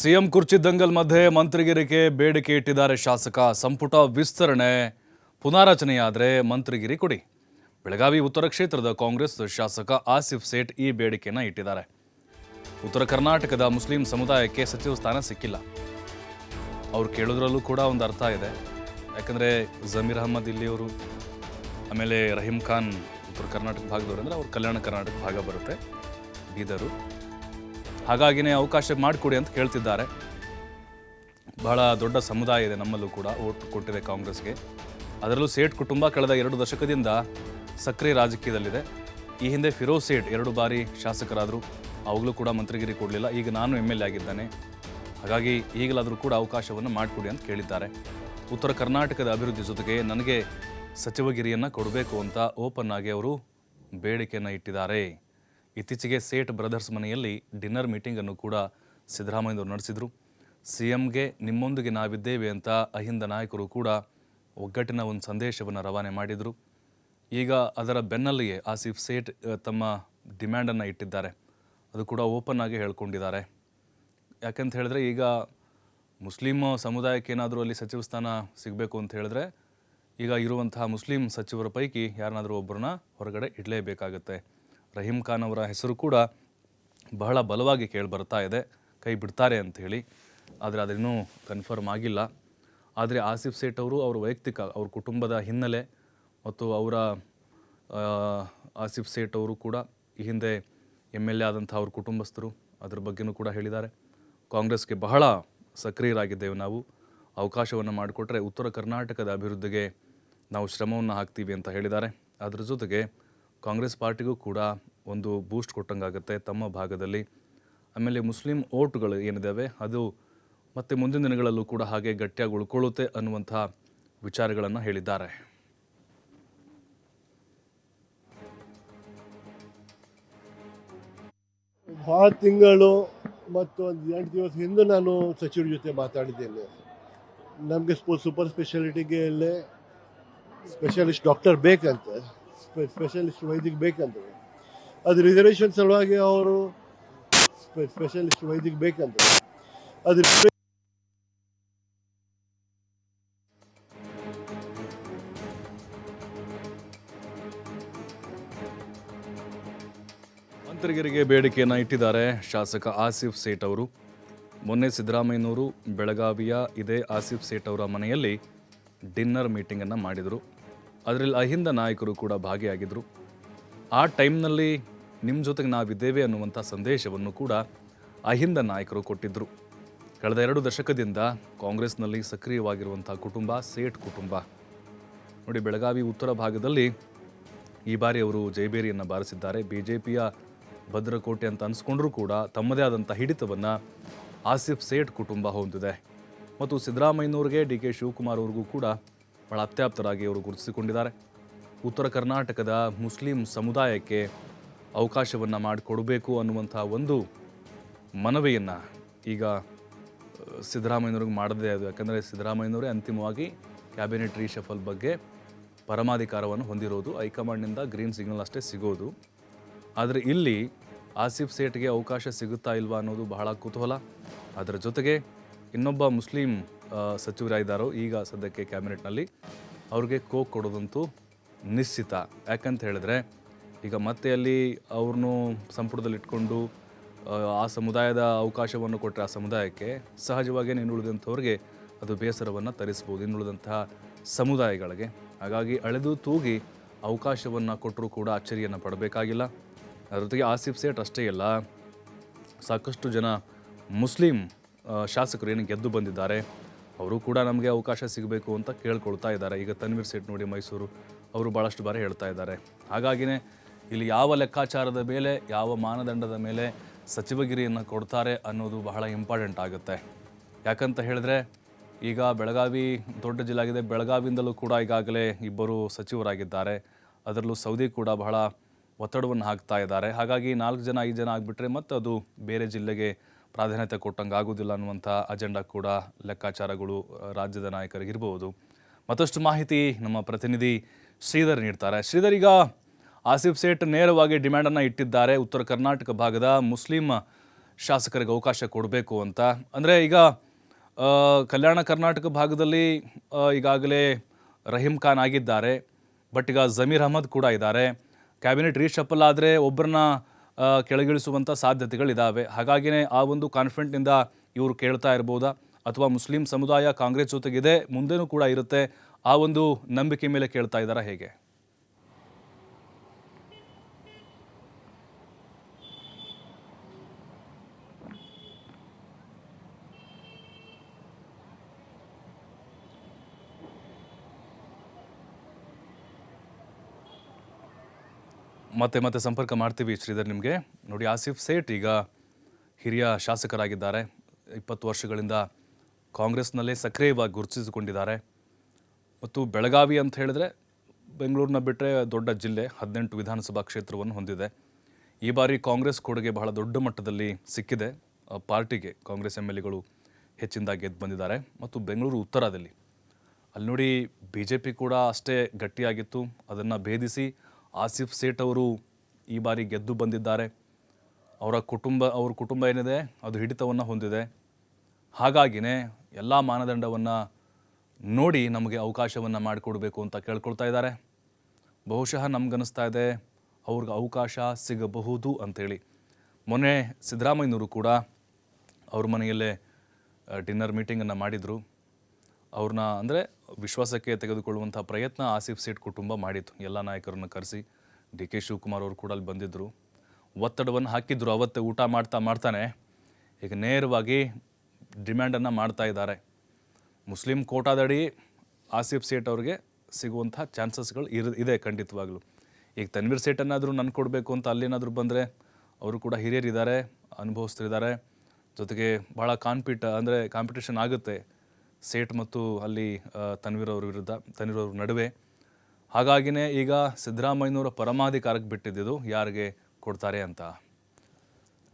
CM ಕುರ್ಚಿ ದಂಗಲ್ ಮಧ್ಯೆ ಮಂತ್ರಿಗಿರಿಗೆ ಬೇಡಿಕೆ ಇಟ್ಟಿದ್ದಾರೆ ಶಾಸಕ. ಸಂಪುಟ ವಿಸ್ತರಣೆ ಪುನಾರಚನೆಯಾದರೆ ಮಂತ್ರಿಗಿರಿ ಕೊಡಿ. ಬೆಳಗಾವಿ ಉತ್ತರ ಕ್ಷೇತ್ರದ ಕಾಂಗ್ರೆಸ್ ಶಾಸಕ ಆಸಿಫ್ ಸೇಠ್ ಈ ಬೇಡಿಕೆಯನ್ನು ಇಟ್ಟಿದ್ದಾರೆ. ಉತ್ತರ ಕರ್ನಾಟಕದ ಮುಸ್ಲಿಂ ಸಮುದಾಯಕ್ಕೆ ಸಚಿವ ಸ್ಥಾನ ಸಿಕ್ಕಿಲ್ಲ. ಅವ್ರು ಕೇಳೋದ್ರಲ್ಲೂ ಕೂಡ ಒಂದು ಅರ್ಥ ಇದೆ. ಯಾಕಂದರೆ ಜಮೀರ್ ಅಹಮದ್ ಇಲ್ಲಿಯವರು, ಆಮೇಲೆ ರಹೀಂ ಖಾನ್ ಉತ್ತರ ಕರ್ನಾಟಕ ಭಾಗದವರು ಅಂದರೆ ಅವ್ರು ಕಲ್ಯಾಣ ಕರ್ನಾಟಕ ಭಾಗ ಬರುತ್ತೆ. ಬೀದರು. ಹಾಗಾಗಿನೇ ಅವಕಾಶ ಮಾಡಿಕೊಡಿ ಅಂತ ಕೇಳ್ತಿದ್ದಾರೆ. ಬಹಳ ದೊಡ್ಡ ಸಮುದಾಯ ಇದೆ ನಮ್ಮಲ್ಲೂ ಕೂಡ ಓಟ್ ಕೊಟ್ಟಿದೆ ಕಾಂಗ್ರೆಸ್ಗೆ. ಅದರಲ್ಲೂ ಸೇಠ್ ಕುಟುಂಬ ಕಳೆದ ಎರಡು ದಶಕದಿಂದ ಸಕ್ರಿಯ ರಾಜಕೀಯದಲ್ಲಿದೆ. ಈ ಹಿಂದೆ ಫಿರೋಜ್ ಸೇಠ್ ಎರಡು ಬಾರಿ ಶಾಸಕರಾದರು, ಅವಾಗಲೂ ಕೂಡ ಮಂತ್ರಿಗಿರಿ ಕೊಡಲಿಲ್ಲ. ಈಗ ನಾನು ಎಂ ಎಲ್ ಎ ಆಗಿದ್ದಾನೆ. ಹಾಗಾಗಿ ಈಗಲಾದರೂ ಕೂಡ ಅವಕಾಶವನ್ನು ಮಾಡಿಕೊಡಿ ಅಂತ ಕೇಳಿದ್ದಾರೆ. ಉತ್ತರ ಕರ್ನಾಟಕದ ಅಭಿವೃದ್ಧಿ ಜೊತೆಗೆ ನನಗೆ ಸಚಿವಗಿರಿಯನ್ನು ಕೊಡಬೇಕು ಅಂತ ಓಪನ್ ಆಗಿ ಅವರು ಬೇಡಿಕೆಯನ್ನು ಇಟ್ಟಿದ್ದಾರೆ. ಇತ್ತೀಚೆಗೆ ಸೇಟ್ ಬ್ರದರ್ಸ್ ಮನೆಯಲ್ಲಿ ಡಿನ್ನರ್ ಮೀಟಿಂಗನ್ನು ಕೂಡ ಸಿದ್ದರಾಮಯ್ಯವರು ನಡೆಸಿದರು. ಸಿ ಎಂಗೆ ನಿಮ್ಮೊಂದಿಗೆ ನಾವಿದ್ದೇವೆ ಅಂತ ಅಹಿಂದ ನಾಯಕರು ಕೂಡ ಒಗ್ಗಟ್ಟಿನ ಒಂದು ಸಂದೇಶವನ್ನು ರವಾನೆ ಮಾಡಿದರು. ಈಗ ಅದರ ಬೆನ್ನಲ್ಲಿಯೇ ಆಸಿಫ್ ಸೇಠ್ ತಮ್ಮ ಡಿಮ್ಯಾಂಡನ್ನು ಇಟ್ಟಿದ್ದಾರೆ. ಅದು ಕೂಡ ಓಪನ್ ಆಗಿ ಹೇಳ್ಕೊಂಡಿದ್ದಾರೆ. ಯಾಕಂತ ಹೇಳಿದ್ರೆ ಈಗ ಮುಸ್ಲಿಂ ಸಮುದಾಯಕ್ಕೆ ಏನಾದರೂ ಅಲ್ಲಿ ಸಚಿವ ಸ್ಥಾನ ಸಿಗಬೇಕು ಅಂತ ಹೇಳಿದ್ರೆ ಈಗ ಇರುವಂತಹ ಮುಸ್ಲಿಂ ಸಚಿವರ ಪೈಕಿ ಯಾರನ್ನಾದರೂ ಒಬ್ಬರನ್ನ ಹೊರಗಡೆ ಇಡಲೇಬೇಕಾಗತ್ತೆ. ರಹೀಂ ಖಾನ್ ಅವರ ಹೆಸರು ಕೂಡ ಬಹಳ ಬಲವಾಗಿ ಕೇಳಿ ಬರ್ತಾ ಇದೆ. ಕೈ ಬಿಡ್ತಾರೆ ಅಂತ ಹೇಳಿ. ಆದರೆ ಅದಿನ್ನೂ ಕನ್ಫರ್ಮ್ ಆಗಿಲ್ಲ. ಆದರೆ ಆಸಿಫ್ ಸೇಠ್ ಅವರು ಅವರ ವೈಯಕ್ತಿಕ, ಅವ್ರ ಕುಟುಂಬದ ಹಿನ್ನೆಲೆ ಮತ್ತು ಅವರ ಆಸಿಫ್ ಸೇಠ್ ಅವರು ಕೂಡ ಈ ಹಿಂದೆ ಎಂ ಎಲ್ ಎ ಆದಂಥ ಅವ್ರ ಕುಟುಂಬಸ್ಥರು ಅದ್ರ ಬಗ್ಗೆನೂ ಕೂಡ ಹೇಳಿದ್ದಾರೆ. ಕಾಂಗ್ರೆಸ್ಗೆ ಬಹಳ ಸಕ್ರಿಯರಾಗಿದ್ದೇವೆ ನಾವು. ಅವಕಾಶವನ್ನು ಮಾಡಿಕೊಟ್ರೆ ಉತ್ತರ ಕರ್ನಾಟಕದ ಅಭಿವೃದ್ಧಿಗೆ ನಾವು ಶ್ರಮವನ್ನು ಹಾಕ್ತೀವಿ ಅಂತ ಹೇಳಿದ್ದಾರೆ. ಅದರ ಜೊತೆಗೆ ಕಾಂಗ್ರೆಸ್ ಪಾರ್ಟಿಗೂ ಕೂಡ ಒಂದು ಬೂಸ್ಟ್ ಕೊಟ್ಟಂಗಾಗುತ್ತೆ ತಮ್ಮ ಭಾಗದಲ್ಲಿ. ಆಮೇಲೆ ಮುಸ್ಲಿಂ ಓಟ್ಗಳು ಏನಿದ್ದಾವೆ ಅದು ಮತ್ತೆ ಮುಂದಿನ ದಿನಗಳಲ್ಲೂ ಕೂಡ ಹಾಗೆ ಗಟ್ಟಿಯಾಗಿ ಉಳ್ಕೊಳ್ಳುತ್ತೆ ಅನ್ನುವಂಥ ವಿಚಾರಗಳನ್ನು ಹೇಳಿದ್ದಾರೆ. ಭಾಳ ತಿಂಗಳು ಮತ್ತು ಒಂದು ಎಂಟು ದಿವಸ ಹಿಂದೆ ನಾನು ಸಚಿವರ ಜೊತೆ ಮಾತಾಡಿದ್ದೇನೆ. ನಮಗೆ ಸೂಪರ್ ಸ್ಪೆಷಾಲಿಟಿಗೆ ಸ್ಪೆಷಲಿಸ್ಟ್ ಡಾಕ್ಟರ್ ಬೇಕಂತ. ಸ್ಪೆಷಲಿಸ್ಟ್ ವೈದ್ಯಕ್ಕೆ ಬೇಕಂತ ಅದು ರಿಸರ್ವೇಷನ್ ಸಲುವಾಗಿ ಅವರು ಸ್ಪೆಷಲಿಸ್ಟ್ ವೈದ್ಯಕ್ಕೆ ಬೇಕಂತ ಅದು ಮಂತ್ರಿಗರಿಗೆ ಬೇಡಿಕೆಯನ್ನು ಇಟ್ಟಿದ್ದಾರೆ ಶಾಸಕ ಆಸಿಫ್ ಸೇಠ್ ಅವರು. ಮೊನ್ನೆ ಸಿದ್ದರಾಮಯ್ಯನವರು ಬೆಳಗಾವಿಯ ಇದೇ ಆಸಿಫ್ ಸೇಠ್ ಅವರ ಮನೆಯಲ್ಲಿ ಡಿನ್ನರ್ ಮೀಟಿಂಗನ್ನು ಮಾಡಿದರು. ಅದರಲ್ಲಿ ಅಹಿಂದ ನಾಯಕರು ಕೂಡ ಭಾಗಿಯಾಗಿದ್ದರು ಆ ಟೈಮ್ನಲ್ಲಿ ನಿಮ್ಮ ಜೊತೆಗೆ ನಾವಿದ್ದೇವೆ ಅನ್ನುವಂಥ ಸಂದೇಶವನ್ನು ಕೂಡ ಅಹಿಂದ ನಾಯಕರು ಕೊಟ್ಟಿದ್ದರು ಕಳೆದ ಎರಡು ದಶಕದಿಂದ ಕಾಂಗ್ರೆಸ್ನಲ್ಲಿ ಸಕ್ರಿಯವಾಗಿರುವಂಥ ಕುಟುಂಬ ಸೇಠ್ ಕುಟುಂಬ. ನೋಡಿ, ಬೆಳಗಾವಿ ಉತ್ತರ ಭಾಗದಲ್ಲಿ ಈ ಬಾರಿ ಅವರು ಜೈಬೇರಿಯನ್ನು ಬಾರಿಸಿದ್ದಾರೆ. ಬಿ ಜೆ ಪಿಯ ಭದ್ರಕೋಟೆ ಅಂತ ಅನಿಸ್ಕೊಂಡ್ರೂ ಕೂಡ ತಮ್ಮದೇ ಆದಂಥ ಹಿಡಿತವನ್ನು ಆಸಿಫ್ ಸೇಠ್ ಕುಟುಂಬ ಹೊಂದಿದೆ. ಮತ್ತು ಸಿದ್ದರಾಮಯ್ಯನವ್ರಿಗೆ ಡಿ ಕೆ ಶಿವಕುಮಾರ್ ಅವ್ರಿಗೂ ಕೂಡ ಬಹಳ ಅತ್ಯಾಪ್ತರಾಗಿ ಅವರು ಗುರುತಿಸಿಕೊಂಡಿದ್ದಾರೆ. ಉತ್ತರ ಕರ್ನಾಟಕದ ಮುಸ್ಲಿಂ ಸಮುದಾಯಕ್ಕೆ ಅವಕಾಶವನ್ನು ಮಾಡಿಕೊಡಬೇಕು ಅನ್ನುವಂಥ ಒಂದು ಮನವಿಯನ್ನು ಈಗ ಸಿದ್ದರಾಮಯ್ಯನವ್ರಿಗೆ ಮಾಡದೇ ಅದು. ಯಾಕಂದರೆ ಸಿದ್ದರಾಮಯ್ಯನವರೇ ಅಂತಿಮವಾಗಿ ಕ್ಯಾಬಿನೆಟ್ ರೀಶಫಲ್ ಬಗ್ಗೆ ಪರಮಾಧಿಕಾರವನ್ನು ಹೊಂದಿರೋದು. ಹೈಕಮಾಂಡ್ನಿಂದ ಗ್ರೀನ್ ಸಿಗ್ನಲ್ ಅಷ್ಟೇ ಸಿಗೋದು. ಆದರೆ ಇಲ್ಲಿ ಆಸಿಫ್ ಸೇಟ್ಗೆ ಅವಕಾಶ ಸಿಗುತ್ತಾ ಇಲ್ವಾ ಅನ್ನೋದು ಬಹಳ ಕುತೂಹಲ. ಅದರ ಜೊತೆಗೆ ಇನ್ನೊಬ್ಬ ಮುಸ್ಲಿಂ ಸಚಿವರಾಗಿದ್ದಾರೋ ಈಗ ಸದ್ಯಕ್ಕೆ ಕ್ಯಾಬಿನೆಟ್ನಲ್ಲಿ ಅವ್ರಿಗೆ ಕೋಕ್ ಕೊಡೋದಂತೂ ನಿಶ್ಚಿತ. ಯಾಕಂತ ಹೇಳಿದ್ರೆ ಈಗ ಮತ್ತೆ ಅಲ್ಲಿ ಅವ್ರನ್ನೂ ಸಂಪುಟದಲ್ಲಿ ಇಟ್ಕೊಂಡು ಆ, ಸಮುದಾಯದ ಅವಕಾಶವನ್ನು ಕೊಟ್ಟರೆ ಆ ಸಮುದಾಯಕ್ಕೆ ಸಹಜವಾಗಿ ಇನ್ನುಳಿದಂಥವ್ರಿಗೆ ಅದು ಬೇಸರವನ್ನು ತರಿಸ್ಬೋದು. ಇನ್ನುಳಿದಂತಹ ಸಮುದಾಯಗಳಿಗೆ. ಹಾಗಾಗಿ ಅಳೆದು ತೂಗಿ ಅವಕಾಶವನ್ನು ಕೊಟ್ಟರೂ ಕೂಡ ಅಚ್ಚರಿಯನ್ನು ಪಡಬೇಕಾಗಿಲ್ಲ. ಅದರ ಜೊತೆಗೆ ಆಸಿಫ್ ಸೇಟ್ ಅಷ್ಟೇ ಅಲ್ಲ ಸಾಕಷ್ಟು ಜನ ಮುಸ್ಲಿಂ ಶಾಸಕರು ಏನು ಗೆದ್ದು ಬಂದಿದ್ದಾರೆ. ಅವರು ಕೂಡ ನಮಗೆ ಅವಕಾಶ ಸಿಗಬೇಕು ಅಂತ ಕೇಳ್ಕೊಳ್ತಾ ಇದ್ದಾರೆ. ಈಗ ತನ್ವೀರ್ ಸೇಠ್ ನೋಡಿ ಮೈಸೂರು ಅವರು ಭಾಳಷ್ಟು ಬಾರಿ ಹೇಳ್ತಾ ಇದ್ದಾರೆ. ಹಾಗಾಗಿನೇ ಇಲ್ಲಿ ಯಾವ ಲೆಕ್ಕಾಚಾರದ ಮೇಲೆ, ಯಾವ ಮಾನದಂಡದ ಮೇಲೆ ಸಚಿವಗಿರಿಯನ್ನು ಕೊಡ್ತಾರೆ ಅನ್ನೋದು ಬಹಳ ಇಂಪಾರ್ಟೆಂಟ್ ಆಗುತ್ತೆ. ಯಾಕಂತ ಹೇಳಿದ್ರೆ ಈಗ ಬೆಳಗಾವಿ ದೊಡ್ಡ ಜಿಲ್ಲೆ ಆಗಿದೆ ಬೆಳಗಾವಿಯಿಂದಲೂ ಕೂಡ ಈಗಾಗಲೇ ಇಬ್ಬರು ಸಚಿವರಾಗಿದ್ದಾರೆ. ಅದರಲ್ಲೂ ಸೌದಿ ಕೂಡ ಬಹಳ ಒತ್ತಡವನ್ನು ಹಾಕ್ತಾ ಇದ್ದಾರೆ. ಹಾಗಾಗಿ ನಾಲ್ಕು ಜನ, ಐದು ಜನ ಆಗಿಬಿಟ್ರೆ ಮತ್ತೆ ಅದು ಬೇರೆ ಜಿಲ್ಲೆಗೆ ಪ್ರಾಧಾನ್ಯತೆ ಕೊಟ್ಟಂಗೆ ಆಗೋದಿಲ್ಲ ಅನ್ನುವಂಥ ಅಜೆಂಡಾ ಕೂಡ ಲೆಕ್ಕಾಚಾರಗಳು ರಾಜ್ಯದ ನಾಯಕರಿಗಿರ್ಬೋದು ಮತ್ತಷ್ಟು ಮಾಹಿತಿ ನಮ್ಮ ಪ್ರತಿನಿಧಿ ಶ್ರೀಧರ್ ನೀಡ್ತಾರೆ. ಶ್ರೀಧರ್, ಈಗ ಆಸಿಫ್ ಸೇಠ್ ನೇರವಾಗಿ ಡಿಮ್ಯಾಂಡನ್ನು ಇಟ್ಟಿದ್ದಾರೆ. ಉತ್ತರ ಕರ್ನಾಟಕ ಭಾಗದ ಮುಸ್ಲಿಂ ಶಾಸಕರಿಗೆ ಅವಕಾಶ ಕೊಡಬೇಕು ಅಂತ. ಅಂದರೆ ಈಗ ಕಲ್ಯಾಣ ಕರ್ನಾಟಕ ಭಾಗದಲ್ಲಿ ಈಗಾಗಲೇ ರಹೀಂ ಖಾನ್ ಆಗಿದ್ದಾರೆ. ಬಟ್ ಈಗ ಜಮೀರ್ ಅಹಮದ್ ಕೂಡ ಇದ್ದಾರೆ. ಕ್ಯಾಬಿನೆಟ್ ರೀಶಫಲ್ ಆದರೆ ಒಬ್ಬರನ್ನ ಕೆಳಗಿಳಿಸುವಂಥ ಸಾಧ್ಯತೆಗಳಿದ್ದಾವೆ ಹಾಗಾಗಿಯೇ ಆ ಒಂದು ಕಾನ್ಫಿಡೆಂಟ್ನಿಂದ ಇವರು ಕೇಳ್ತಾ ಇರ್ಬೋದಾ? ಅಥವಾ ಮುಸ್ಲಿಂ ಸಮುದಾಯ ಕಾಂಗ್ರೆಸ್ ಜೊತೆಗಿದೆ, ಮುಂದೆನೂ ಕೂಡ ಇರುತ್ತೆ, ಆ ಒಂದು ನಂಬಿಕೆ ಮೇಲೆ ಕೇಳ್ತಾ ಇದ್ದಾರಾ ಹೇಗೆ? ಮತ್ತೆ ಮತ್ತೆ ಸಂಪರ್ಕ ಮಾಡ್ತೀವಿ ಶ್ರೀಧರ್ ನಿಮಗೆ. ನೋಡಿ, ಆಸಿಫ್ ಸೇಠ್ ಈಗ ಹಿರಿಯ ಶಾಸಕರಾಗಿದ್ದಾರೆ. ಇಪ್ಪತ್ತು ವರ್ಷಗಳಿಂದ ಕಾಂಗ್ರೆಸ್ನಲ್ಲೇ ಸಕ್ರಿಯವಾಗಿ ಗುರುತಿಸಿಕೊಂಡಿದ್ದಾರೆ. ಮತ್ತು ಬೆಳಗಾವಿ ಅಂತ ಹೇಳಿದ್ರೆ ಬೆಂಗಳೂರನ್ನ ಬಿಟ್ಟರೆ ದೊಡ್ಡ ಜಿಲ್ಲೆ, ಹದಿನೆಂಟು ವಿಧಾನಸಭಾ ಕ್ಷೇತ್ರವನ್ನು ಹೊಂದಿದೆ. ಈ ಬಾರಿ ಕಾಂಗ್ರೆಸ್ ಕೊಡುಗೆ ಬಹಳ ದೊಡ್ಡ ಮಟ್ಟದಲ್ಲಿ ಸಿಕ್ಕಿದೆ. ಪಾರ್ಟಿಗೆ ಕಾಂಗ್ರೆಸ್ ಎಂ ಎಲ್ ಎಗಳು ಹೆಚ್ಚಿನದಾಗಿ ಗೆದ್ದು ಬಂದಿದ್ದಾರೆ. ಮತ್ತು ಬೆಂಗಳೂರು ಉತ್ತರದಲ್ಲಿ. ಅಲ್ಲಿ ನೋಡಿ ಬಿ ಜೆ ಪಿ ಕೂಡ ಅಷ್ಟೇ ಗಟ್ಟಿಯಾಗಿತ್ತು. ಅದನ್ನು ಭೇದಿಸಿ ಆಸಿಫ್ ಸೇಠ್ ಅವರು ಈ ಬಾರಿ ಗೆದ್ದು ಬಂದಿದ್ದಾರೆ. ಅವರ ಕುಟುಂಬ, ಅವ್ರ ಕುಟುಂಬ ಏನಿದೆ, ಅದು ಹಿಡಿತವನ್ನು ಹೊಂದಿದೆ. ಹಾಗಾಗಿನೇ ಎಲ್ಲ ಮಾನದಂಡವನ್ನು ನೋಡಿ ನಮಗೆ ಅವಕಾಶವನ್ನು ಮಾಡಿಕೊಡಬೇಕು ಅಂತ ಕೇಳ್ಕೊಳ್ತಾ ಇದ್ದಾರೆ. ಬಹುಶಃ ನಮ್ಗನ್ನಿಸ್ತಾ ಇದೆ, ಅವ್ರಿಗೆ ಅವಕಾಶ ಸಿಗಬಹುದು ಅಂಥೇಳಿ ಮೊನ್ನೆ ಸಿದ್ದರಾಮಯ್ಯನವರು ಕೂಡ ಅವ್ರ ಮನೆಯಲ್ಲೇ ಡಿನ್ನರ್ ಮೀಟಿಂಗನ್ನು ಮಾಡಿದರು. ಅವ್ರನ್ನ ಅಂದರೆ ವಿಶ್ವಾಸಕ್ಕೆ ತೆಗೆದುಕೊಳ್ಳುವಂಥ ಪ್ರಯತ್ನ ಆಸಿಫ್ ಸೇಠ್ ಕುಟುಂಬ ಮಾಡಿತ್ತು. ಎಲ್ಲ ನಾಯಕರನ್ನು ಕರೆಸಿ ಡಿ ಕೆ ಶಿವಕುಮಾರ್ ಅವರು ಕೂಡ ಅಲ್ಲಿ ಬಂದಿದ್ದರು ಒತ್ತಡವನ್ನು ಹಾಕಿದ್ರು, ಅವತ್ತೇ ಊಟ ಮಾಡ್ತಾ ಮಾಡ್ತಾನೆ. ಈಗ ನೇರವಾಗಿ ಡಿಮ್ಯಾಂಡನ್ನು ಮಾಡ್ತಾ ಇದ್ದಾರೆ. ಮುಸ್ಲಿಂ ಕೋಟಾದಡಿ ಆಸಿಫ್ ಸೇಠ್ ಅವ್ರಿಗೆ ಸಿಗುವಂಥ ಚಾನ್ಸಸ್ಗಳು ಇರ್, ಇದೆ ಖಂಡಿತವಾಗ್ಲೂ. ಈಗ ತನ್ವೀರ್ ಸೇಠನ್ನಾದರೂ ನಾನು ಕೊಡಬೇಕು ಅಂತ ಅಲ್ಲೇನಾದರೂ ಬಂದರೆ ಅವರು ಕೂಡ ಹಿರಿಯರಿದ್ದಾರೆ ಅನುಭವಿಸ್ತಿದ್ದಾರೆ ಜೊತೆಗೆ ಭಾಳ ಕಾನ್ಪಿಟ್ ಅಂದರೆ ಕಾಂಪಿಟೇಷನ್ ಆಗುತ್ತೆ. ಸೇಠ್ ಮತ್ತು ಅಲ್ಲಿ ತನ್ವೀರ್ ಅವ್ರ ವಿರುದ್ಧ ತನ್ವೀರ್ ಅವ್ರ ನಡುವೆ. ಹಾಗಾಗಿನೇ ಈಗ ಸಿದ್ದರಾಮಯ್ಯನವರ ಪರಮಾಧಿಕಾರಕ್ಕೆ ಬಿಟ್ಟಿದ್ದು ಯಾರಿಗೆ ಕೊಡ್ತಾರೆ ಅಂತ?